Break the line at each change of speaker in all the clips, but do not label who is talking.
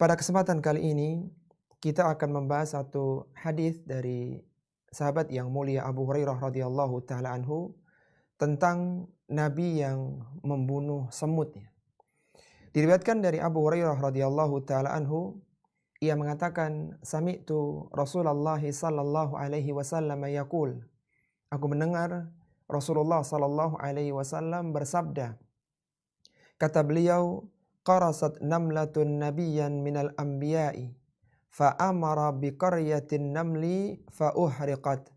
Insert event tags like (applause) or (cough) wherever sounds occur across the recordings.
Pada kesempatan kali ini kita akan membahas satu hadis dari sahabat yang mulia Abu Hurairah radhiyallahu taala anhu tentang nabi yang membunuh semutnya. Diriwayatkan dari Abu Hurairah radhiyallahu taala anhu ia mengatakan sami'tu Rasulullah sallallahu alaihi wasallam yaqul Aku mendengar Rasulullah sallallahu alaihi wasallam bersabda Kata beliau qarasat namlatun nabiyyan minal anbiya'i. Bi qaryatin namli fa uhriqat.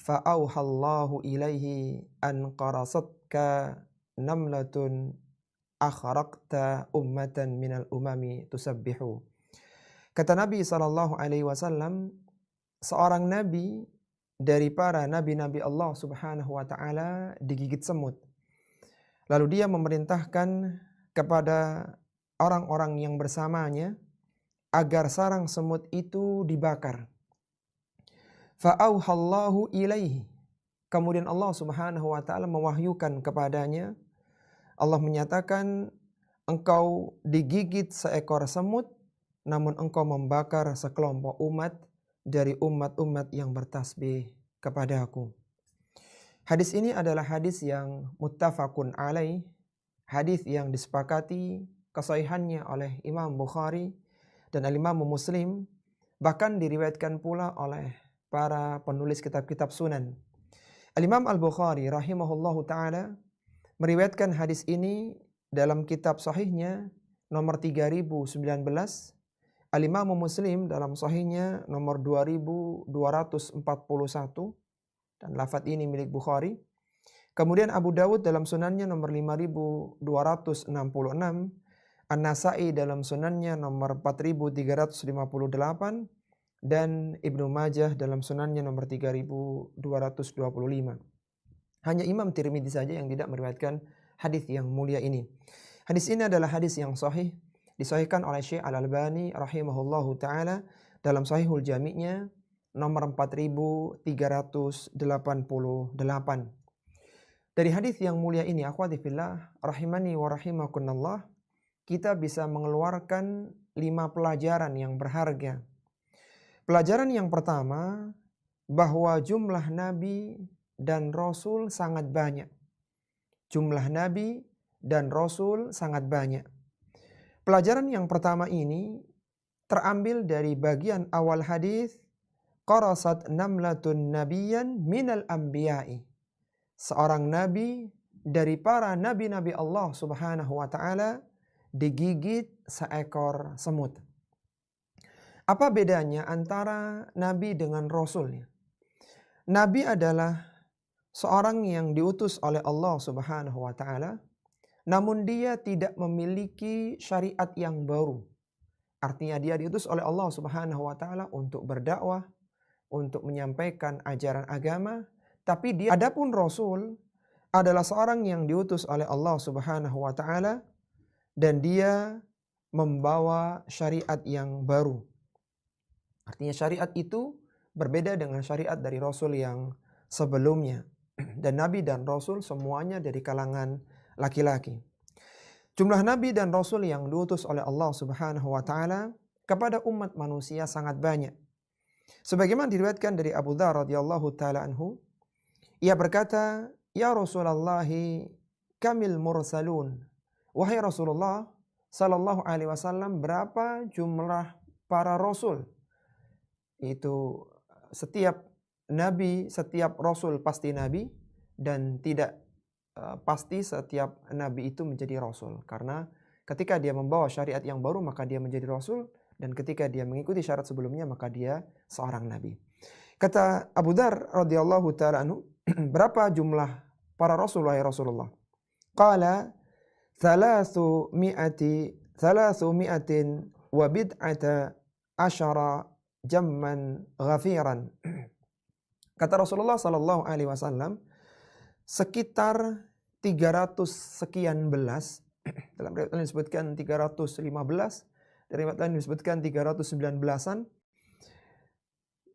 Fa auhallahu ilaihi an qarasatka namlatun akhraqta ummatan minal umami tusabbihu. Kata Nabi sallallahu alaihi wasallam seorang nabi dari para nabi-nabi Allah Subhanahu wa taala digigit semut. Lalu dia memerintahkan kepada orang-orang yang bersamanya agar sarang semut itu dibakar. Fa'auhallahu ilaihi. Kemudian Allah Subhanahu wa taala mewahyukan kepadanya Allah menyatakan engkau digigit seekor semut namun engkau membakar sekelompok umat dari umat-umat yang bertasbih kepada aku. Hadis ini adalah hadis yang muttafaqun alaih, hadis yang disepakati kesahihannya oleh Imam Bukhari dan Imam Muslim bahkan diriwayatkan pula oleh para penulis kitab-kitab sunan. Al-Imam Al-Bukhari rahimahullahu taala meriwayatkan hadis ini dalam kitab sahihnya nomor 3019 Al-Imam Muslim dalam sahihnya nomor 2241 dan lafaz ini milik Bukhari. Kemudian Abu Dawud dalam sunannya nomor 5266 An-Nasai dalam sunannya nomor 4358 dan Ibnu Majah dalam sunannya nomor 3225. Hanya Imam Tirmidzi saja yang tidak meriwayatkan hadis yang mulia ini. Hadis ini adalah hadis yang sahih disahihkan oleh Syekh Al-Albani rahimahullahu taala dalam Sahihul Jami'nya nomor 4388. Dari hadis yang mulia ini akhwati fillah rahimani wa rahimakunallah kita bisa mengeluarkan lima pelajaran yang berharga. Pelajaran yang pertama, bahwa jumlah nabi dan rasul sangat banyak. Jumlah nabi dan rasul sangat banyak. Pelajaran yang pertama ini terambil dari bagian awal hadis qarasat namlatun nabiyan minal anbiya'i. Seorang nabi dari para nabi-nabi Allah Subhanahu wa taala digigit seekor semut. Apa bedanya antara nabi dengan rasulnya? Nabi adalah seorang yang diutus oleh Allah Subhanahu wa taala namun dia tidak memiliki syariat yang baru. Artinya dia diutus oleh Allah Subhanahu wa taala untuk berdakwah, untuk menyampaikan ajaran agama, tapi dia adapun rasul adalah seorang yang diutus oleh Allah Subhanahu wa taala dan dia membawa syariat yang baru. Artinya syariat itu berbeda dengan syariat dari Rasul yang sebelumnya. (clears throat) Dan Nabi dan Rasul semuanya dari kalangan laki-laki. Jumlah Nabi dan Rasul yang diutus oleh Allah Subhanahu wa taala kepada umat manusia sangat banyak. Sebagaimana diriwayatkan dari Abu Dzar radhiyallahu taala anhu, ia berkata, "Ya Rasulullah, kamil mursalun Wahai Rasulullah Sallallahu Alaihi Wasallam, berapa jumlah para rasul? Itu setiap nabi, setiap rasul pasti nabi dan tidak uh, pasti setiap nabi itu menjadi rasul karena ketika dia membawa syariat yang baru maka dia menjadi rasul dan ketika dia mengikuti syarat sebelumnya maka dia seorang nabi. Kata Abu Dar radhiyallahu taala anhu, (clears throat) berapa jumlah para rasul wahai Rasulullah? Qala thalathu mi'ati thalathu mi'atin wa bid'ata asyara jamman ghafiran. (clears throat) Kata Rasulullah sallallahu alaihi wasallam sekitar 300 sekian (clears throat) belas dalam riwayat lain disebutkan 315 dari riwayat lain disebutkan 319-an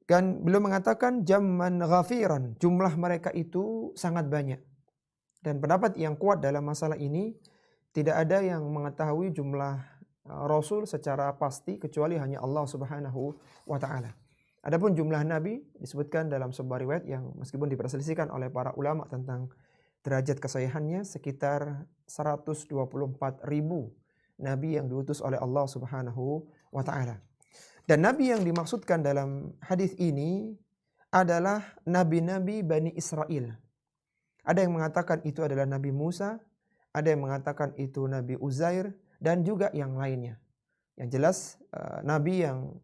kan beliau mengatakan zaman ghafiran jumlah mereka itu sangat banyak dan pendapat yang kuat dalam masalah ini tidak ada yang mengetahui jumlah uh, rasul secara pasti kecuali hanya Allah Subhanahu wa taala. Adapun jumlah nabi disebutkan dalam sebuah riwayat yang meskipun diperselisihkan oleh para ulama tentang derajat kesahihannya sekitar 124 ribu nabi yang diutus oleh Allah Subhanahu wa taala. Dan nabi yang dimaksudkan dalam hadis ini adalah nabi-nabi Bani Israel. Ada yang mengatakan itu adalah Nabi Musa, ada yang mengatakan itu Nabi Uzair, dan juga yang lainnya. Yang jelas uh, nabi yang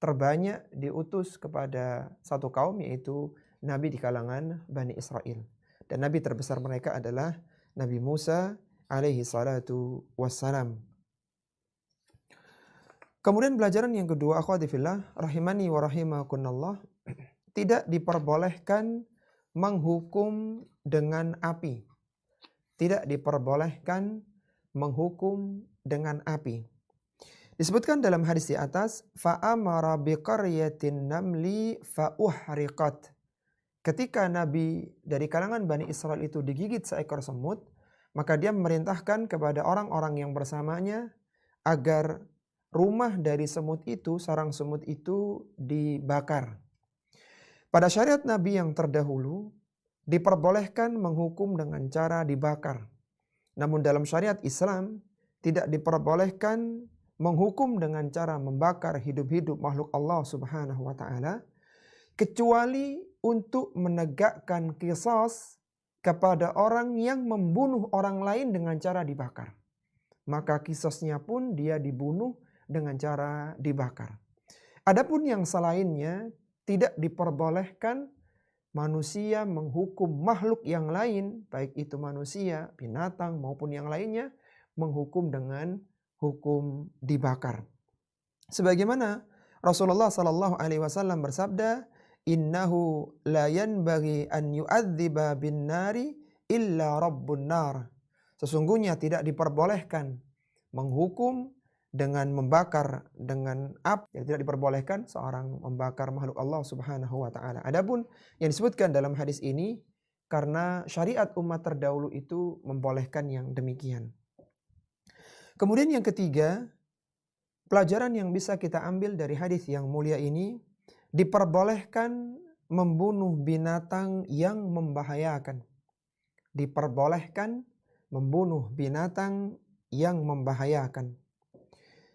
terbanyak diutus kepada satu kaum yaitu nabi di kalangan Bani Israel. Dan nabi terbesar mereka adalah Nabi Musa alaihi salatu wassalam. Kemudian pelajaran yang kedua, akhwati rahimani wa rahimakunallah, (clears throat) tidak diperbolehkan menghukum dengan api. Tidak diperbolehkan menghukum dengan api. Disebutkan dalam hadis di atas, fa'amara biqaryatin namli fa'uhriqat. Ketika Nabi dari kalangan Bani Israel itu digigit seekor semut, maka dia memerintahkan kepada orang-orang yang bersamanya agar rumah dari semut itu, sarang semut itu dibakar. Pada syariat Nabi yang terdahulu, diperbolehkan menghukum dengan cara dibakar. Namun dalam syariat Islam, tidak diperbolehkan menghukum dengan cara membakar hidup-hidup makhluk Allah Subhanahu wa taala kecuali untuk menegakkan kisos kepada orang yang membunuh orang lain dengan cara dibakar. Maka kisosnya pun dia dibunuh dengan cara dibakar. Adapun yang selainnya tidak diperbolehkan manusia menghukum makhluk yang lain, baik itu manusia, binatang maupun yang lainnya, menghukum dengan hukum dibakar. Sebagaimana Rasulullah Sallallahu Alaihi Wasallam bersabda, Innahu la yanbaghi an yu'adziba bin nari illa rabbun nar. Sesungguhnya tidak diperbolehkan menghukum dengan membakar dengan api yang tidak diperbolehkan seorang membakar makhluk Allah Subhanahu wa taala. Adapun yang disebutkan dalam hadis ini karena syariat umat terdahulu itu membolehkan yang demikian. Kemudian yang ketiga, pelajaran yang bisa kita ambil dari hadis yang mulia ini diperbolehkan membunuh binatang yang membahayakan. Diperbolehkan membunuh binatang yang membahayakan.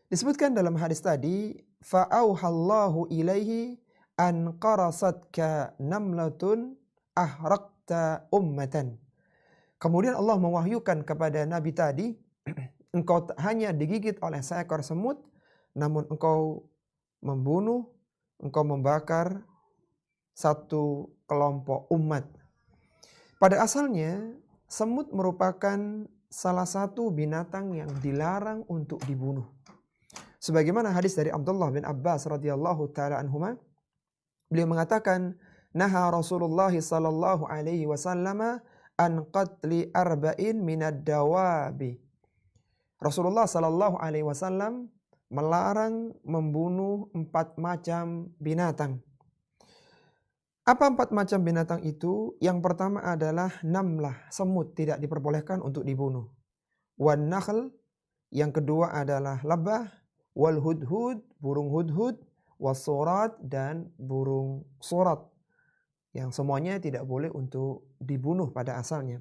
Disebutkan dalam hadis tadi, fa'auhallahu ilaihi an qarasatka namlatun ahraqta ummatan. Kemudian Allah mewahyukan kepada Nabi tadi, (clears throat) engkau hanya digigit oleh seekor semut, namun engkau membunuh, engkau membakar satu kelompok umat. Pada asalnya, semut merupakan salah satu binatang yang dilarang untuk dibunuh. Sebagaimana hadis dari Abdullah bin Abbas radhiyallahu taala anhuma, beliau mengatakan, "Naha Rasulullah sallallahu alaihi wasallam an qatli arba'in minad dawabi." Rasulullah Sallallahu Alaihi Wasallam melarang membunuh empat macam binatang. Apa empat macam binatang itu? Yang pertama adalah namlah, semut tidak diperbolehkan untuk dibunuh. Wan nakhl, yang kedua adalah lebah, wal hudhud, burung hudhud, wasurat dan burung surat. Yang semuanya tidak boleh untuk dibunuh pada asalnya.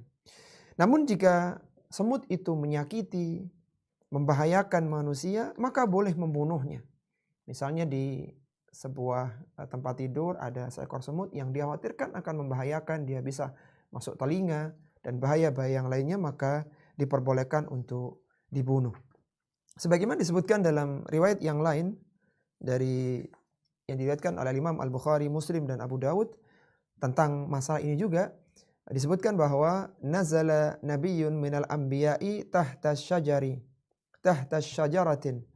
Namun jika semut itu menyakiti, membahayakan manusia, maka boleh membunuhnya. Misalnya di sebuah eh, tempat tidur ada seekor semut yang dikhawatirkan akan membahayakan, dia bisa masuk telinga dan bahaya-bahaya yang lainnya, maka diperbolehkan untuk dibunuh. Sebagaimana disebutkan dalam riwayat yang lain dari yang diriwayatkan oleh Imam Al-Bukhari, Muslim dan Abu Dawud tentang masalah ini juga disebutkan bahwa nazala nabiyyun minal anbiya'i tahta syajari tahta syajaratin.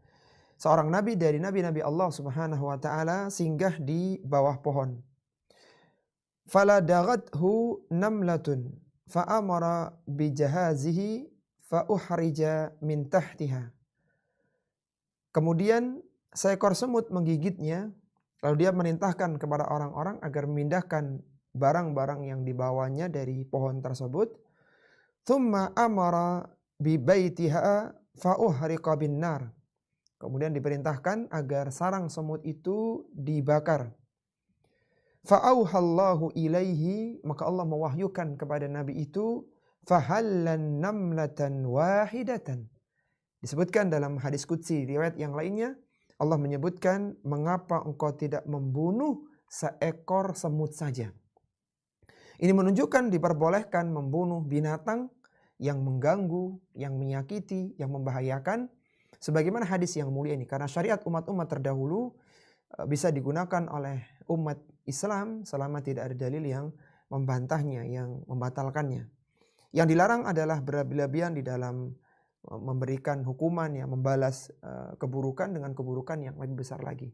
Seorang nabi dari nabi-nabi Allah Subhanahu wa taala singgah di bawah pohon. Fala dagathu namlatun fa amara bi jahazihi fa uhrija min tahtiha. Kemudian seekor semut menggigitnya lalu dia merintahkan kepada orang-orang agar memindahkan barang-barang yang dibawanya dari pohon tersebut. Thumma amara bi baitiha fa'uhriqa bin nar. Kemudian diperintahkan agar sarang semut itu dibakar. Fa'auhallahu ilaihi maka Allah mewahyukan kepada Nabi itu fahallan namlatan wahidatan. Disebutkan dalam hadis qudsi riwayat yang lainnya Allah menyebutkan mengapa engkau tidak membunuh seekor semut saja. Ini menunjukkan diperbolehkan membunuh binatang yang mengganggu, yang menyakiti, yang membahayakan Sebagaimana hadis yang mulia ini, karena syariat umat-umat terdahulu eh, bisa digunakan oleh umat Islam selama tidak ada dalil yang membantahnya, yang membatalkannya. Yang dilarang adalah berlebihan di dalam memberikan hukuman yang membalas eh, keburukan dengan keburukan yang lebih besar lagi.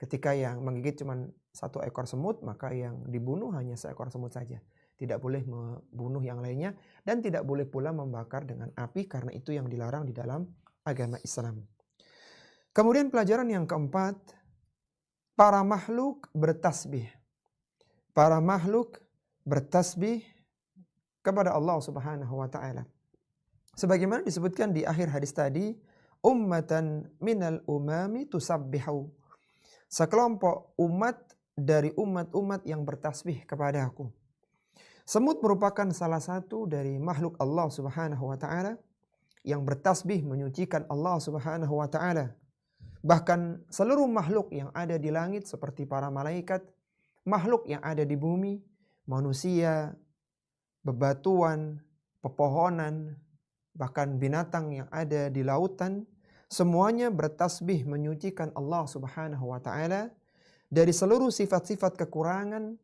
Ketika yang menggigit cuma satu ekor semut, maka yang dibunuh hanya seekor semut saja. Tidak boleh membunuh yang lainnya dan tidak boleh pula membakar dengan api karena itu yang dilarang di dalam agama Islam. Kemudian pelajaran yang keempat, para makhluk bertasbih. Para makhluk bertasbih kepada Allah Subhanahu wa taala. Sebagaimana disebutkan di akhir hadis tadi, ummatan minal umami tusabbihu. Sekelompok umat dari umat-umat yang bertasbih kepada aku. Semut merupakan salah satu dari makhluk Allah Subhanahu wa taala yang bertasbih menyucikan Allah Subhanahu wa taala. Bahkan seluruh makhluk yang ada di langit seperti para malaikat, makhluk yang ada di bumi, manusia, bebatuan, pepohonan, bahkan binatang yang ada di lautan, semuanya bertasbih menyucikan Allah Subhanahu wa taala dari seluruh sifat-sifat kekurangan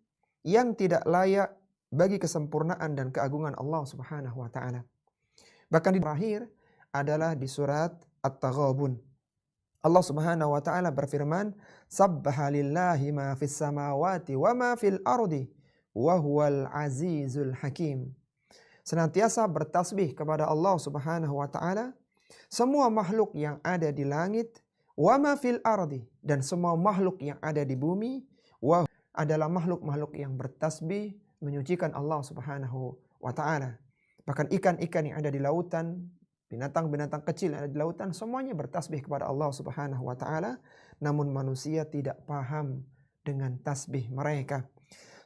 yang tidak layak bagi kesempurnaan dan keagungan Allah Subhanahu wa taala. Bahkan di terakhir adalah di surat At-Taghabun. Allah Subhanahu wa taala berfirman, "Sabbaha ma fis samawati wa ma fil ardi wa huwal azizul hakim." Senantiasa bertasbih kepada Allah Subhanahu wa taala semua makhluk yang ada di langit wa ma fil ardi dan semua makhluk yang ada di bumi wa adalah makhluk-makhluk yang bertasbih menyucikan Allah Subhanahu wa taala. Bahkan ikan-ikan yang ada di lautan, binatang-binatang kecil yang ada di lautan semuanya bertasbih kepada Allah Subhanahu wa taala, namun manusia tidak paham dengan tasbih mereka.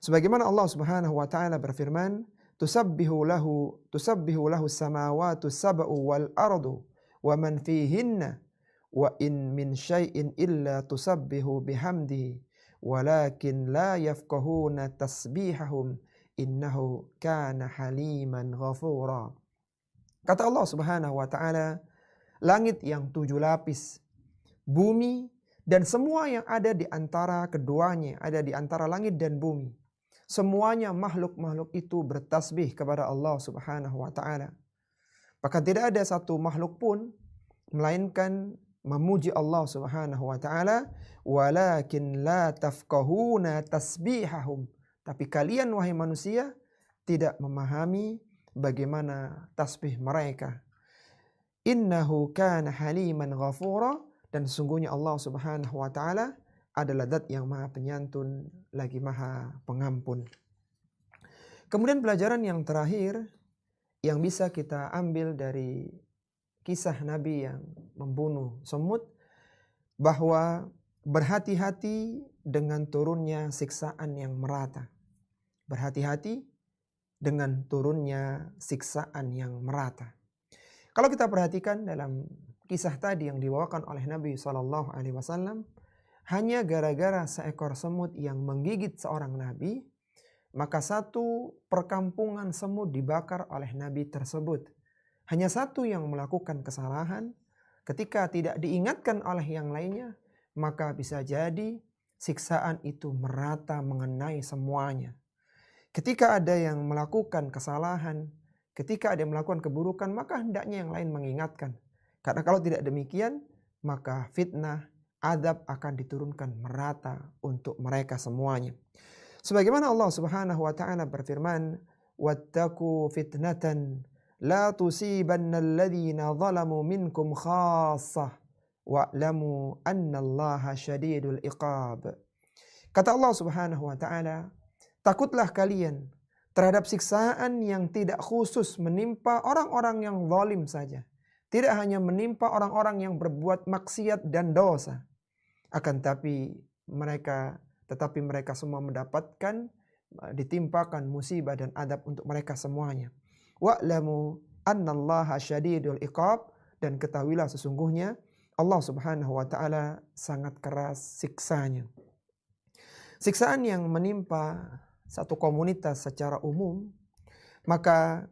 Sebagaimana Allah Subhanahu wa taala berfirman, "Tusabbihu lahu tusabbihu lahu samawati sab'u wal ardu wa man fihinna wa in min syai'in illa tusabbihu bihamdihi walakin la yafqahuna tasbihahum innahu kana haliman ghafura. Kata Allah Subhanahu wa taala, langit yang tujuh lapis, bumi dan semua yang ada di antara keduanya, ada di antara langit dan bumi. Semuanya makhluk-makhluk itu bertasbih kepada Allah Subhanahu wa taala. Maka tidak ada satu makhluk pun melainkan memuji Allah Subhanahu wa taala, walakin la tafqahuna tasbihahum tapi kalian wahai manusia tidak memahami bagaimana tasbih mereka. Innahu kana haliman ghafura dan sesungguhnya Allah Subhanahu wa taala adalah zat yang maha penyantun lagi maha pengampun. Kemudian pelajaran yang terakhir yang bisa kita ambil dari kisah Nabi yang membunuh semut bahwa berhati-hati dengan turunnya siksaan yang merata. Berhati-hati dengan turunnya siksaan yang merata. Kalau kita perhatikan dalam kisah tadi yang dibawakan oleh Nabi Shallallahu Alaihi Wasallam, hanya gara-gara seekor semut yang menggigit seorang nabi, maka satu perkampungan semut dibakar oleh nabi tersebut. Hanya satu yang melakukan kesalahan, ketika tidak diingatkan oleh yang lainnya, maka bisa jadi siksaan itu merata mengenai semuanya. Ketika ada yang melakukan kesalahan, ketika ada yang melakukan keburukan, maka hendaknya yang lain mengingatkan. Karena kalau tidak demikian, maka fitnah, adab akan diturunkan merata untuk mereka semuanya. Sebagaimana Allah Subhanahu wa taala berfirman, "Wattaqu fitnatan la tusibanna alladhina zalamu minkum khassah." wa'lamu annallaha syadidul iqab. Kata Allah Subhanahu wa taala, takutlah kalian terhadap siksaan yang tidak khusus menimpa orang-orang yang zalim saja, tidak hanya menimpa orang-orang yang berbuat maksiat dan dosa, akan tapi mereka tetapi mereka semua mendapatkan uh, ditimpakan musibah dan adab untuk mereka semuanya. Wa'lamu annallaha syadidul iqab dan ketahuilah sesungguhnya Allah Subhanahu wa taala sangat keras siksanya. Siksaan yang menimpa satu komunitas secara umum maka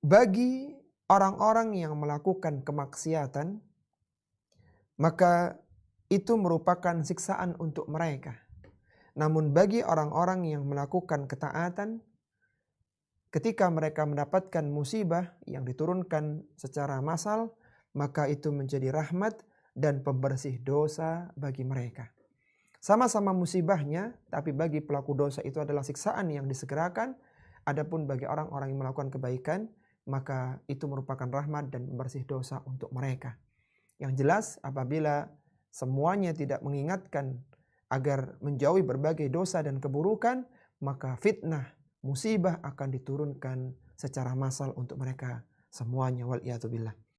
bagi orang-orang yang melakukan kemaksiatan, maka itu merupakan siksaan untuk mereka. Namun bagi orang-orang yang melakukan ketaatan, ketika mereka mendapatkan musibah yang diturunkan secara massal, maka itu menjadi rahmat dan pembersih dosa bagi mereka. Sama-sama musibahnya, tapi bagi pelaku dosa itu adalah siksaan yang disegerakan. Adapun bagi orang-orang yang melakukan kebaikan, maka itu merupakan rahmat dan membersih dosa untuk mereka. Yang jelas apabila semuanya tidak mengingatkan agar menjauhi berbagai dosa dan keburukan, maka fitnah, musibah akan diturunkan secara massal untuk mereka semuanya wal billah.